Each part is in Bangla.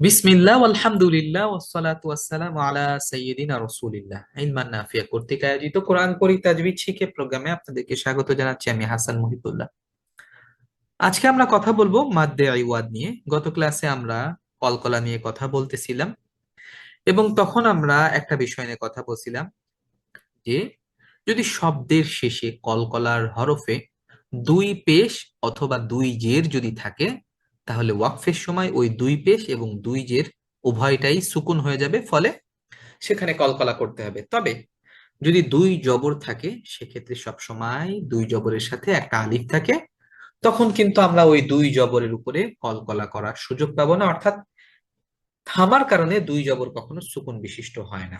বিসমিল্লাহ আলহামদুলিল্লাহ ওয়াসসালাতু ওয়াসসালামু আলা সাইয়্যিদিনা রাসূলিল্লাহ। ইলমান নাফিয়া কর্তৃক আয়োজিত কোরআন পড়ি তাজবিদ শিখে প্রোগ্রামে আপনাদেরকে স্বাগত জানাচ্ছি আমি হাসান মুহিবুল্লাহ আজকে আমরা কথা বলব মাদ্দে আইওয়াদ নিয়ে। গত ক্লাসে আমরা কলকলা নিয়ে কথা বলতেছিলাম এবং তখন আমরা একটা বিষয় নিয়ে কথা বলছিলাম যে, যদি শব্দের শেষে কলকলার হরফে দুই পেশ অথবা দুই জের যদি থাকে তাহলে ওয়াকফের সময় ওই দুই পেশ এবং দুই জের উভয়টাই সুকুন হয়ে যাবে, ফলে সেখানে কলকলা করতে হবে। তবে যদি দুই জবর থাকে, সেক্ষেত্রে সবসময় দুই জবরের সাথে একটা আলিফ থাকে। তখন কিন্তু আমরা ওই দুই জবরের উপরে কলকলা করার সুযোগ পাবো না, অর্থাৎ থামার কারণে দুই জবর কখনো সুকুন বিশিষ্ট হয় না।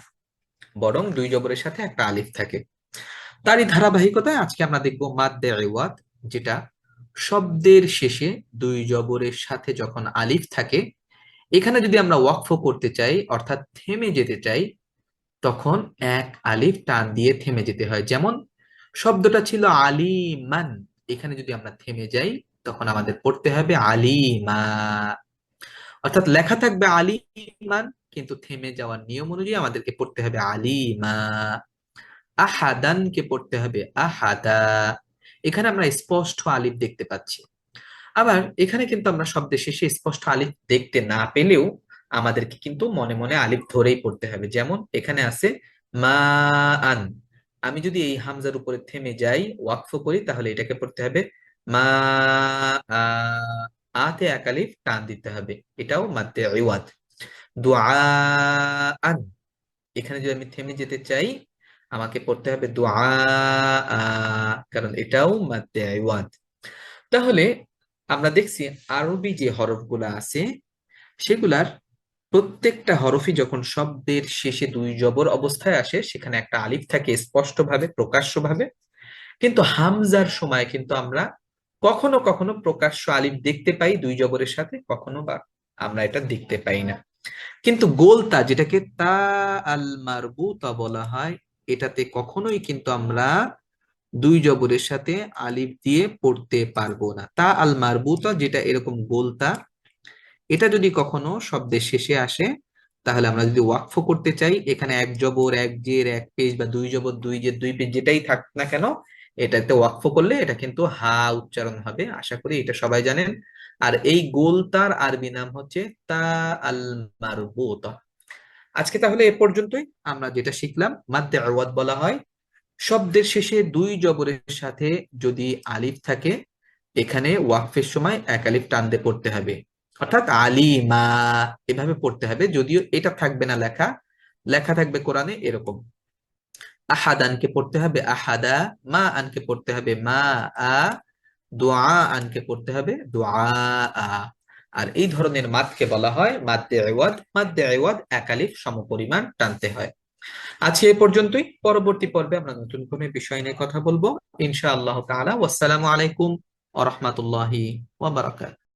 বরং দুই জবরের সাথে একটা আলিফ থাকে। তারই ধারাবাহিকতায় আজকে আমরা দেখব মাদ্দে ইওয়াদ যেটা শব্দের শেষে দুই জবরের সাথে যখন আলিফ থাকে, এখানে যদি আমরা ওয়াকফ করতে চাই, অর্থাৎ থেমে যেতে চাই, তখন এক আলিফ টান দিয়ে থেমে যেতে হয়। যেমন শব্দটা ছিল আলিমান, এখানে যদি আমরা থেমে যাই, তখন আমাদের পড়তে হবে আলিমা। অর্থাৎ লেখা থাকবে আলিমান, কিন্তু থেমে যাওয়ার নিয়ম অনুযায়ী আমাদেরকে পড়তে হবে আলিমা। আহাদানকে পড়তে হবে আহাদা। এখানে আমরা স্পষ্ট আলিফ দেখতে পাচ্ছি। আবার এখানে কিন্তু আমরা শব্দের শেষে স্পষ্ট আলিফ দেখতে না পেলেও আমাদেরকে কিন্তু মনে মনে আলিফ ধরেই পড়তে হবে। যেমন এখানে আছে, মা আন। আমি যদি এই হামজার উপরে থেমে যাই, ওয়াকফ করি, তাহলে এটাকে পড়তে হবে, মা আতে এক টান দিতে হবে। এটাও মাদ্দে ইওয়াদ। দুআ আন। এখানে যদি আমি থেমে যেতে চাই আমাকে পড়তে হবে দোয়া কারণ এটাও ইওয়াদ। তাহলে আমরা দেখছি আরবি যে হরফগুলো আছে, সেগুলার প্রত্যেকটা হরফই যখন শব্দের শেষে দুই জবর অবস্থায় আসে, সেখানে একটা আলিফ থাকে স্পষ্টভাবে, প্রকাশ্যভাবে। কিন্তু হামজার সময় কিন্তু আমরা কখনো কখনো প্রকাশ্য আলিফ দেখতে পাই দুই জবরের সাথে, কখনো বা আমরা এটা দেখতে পাই না। কিন্তু গোলতা, যেটাকে তা আল মারবুতা বলা হয় এটাতে কখনোই কিন্তু আমরা দুই জবরের সাথে আলিফ দিয়ে পড়তে পারব না। তা আল মারবুতা যেটা এরকম গোলতা, এটা যদি কখনো শব্দের শেষে আসে, তাহলে আমরা যদি ওয়াকফ করতে চাই, এখানে এক জবর, এক জের, এক পেজ বা দুই জবর, দুই জের, দুই পেজ যেটাই থাক না কেন, এটাতে ওয়াকফ করলে এটা কিন্তু হা উচ্চারণ হবে। আশা করি এটা সবাই জানেন। আর এই গোলতার আরবি নাম হচ্ছে তা আল মারবুতা। আজকে তাহলে এ পর্যন্তই। আমরা যেটা শিখলাম, মাদ্দে আওয়াদ বলা হয়, শব্দের শেষে দুই জবরের সাথে যদি আলিফ থাকে, এখানে ওয়াকফের সময় এক আলিফ টানতে পড়তে হবে। অর্থাৎ আলিমা, এভাবে পড়তে হবে, যদিও এটা থাকবে না লেখা লেখা থাকবে কোরআনে এরকম। আহাদানকে পড়তে হবে, আহাদা, মা আনকে পড়তে হবে, মা আ দোয়া আনকে পড়তে হবে দোয়া আ। আর এই ধরনের মাতকে বলা হয় মাদ্দে এওয়াদ মাদ্দে এওয়াদ একালিফ সমপরিমাণ টানতে হয়। আজকে এ পর্যন্তই। পরবর্তী পর্বে আমরা নতুন কোনো বিষয় নিয়ে কথা বলব। ইনশা আল্লাহ তাআলা। ওয়াসসালামু আলাইকুম ওয়া রহমতুল্লাহি ওয়া বারাকাতুহু।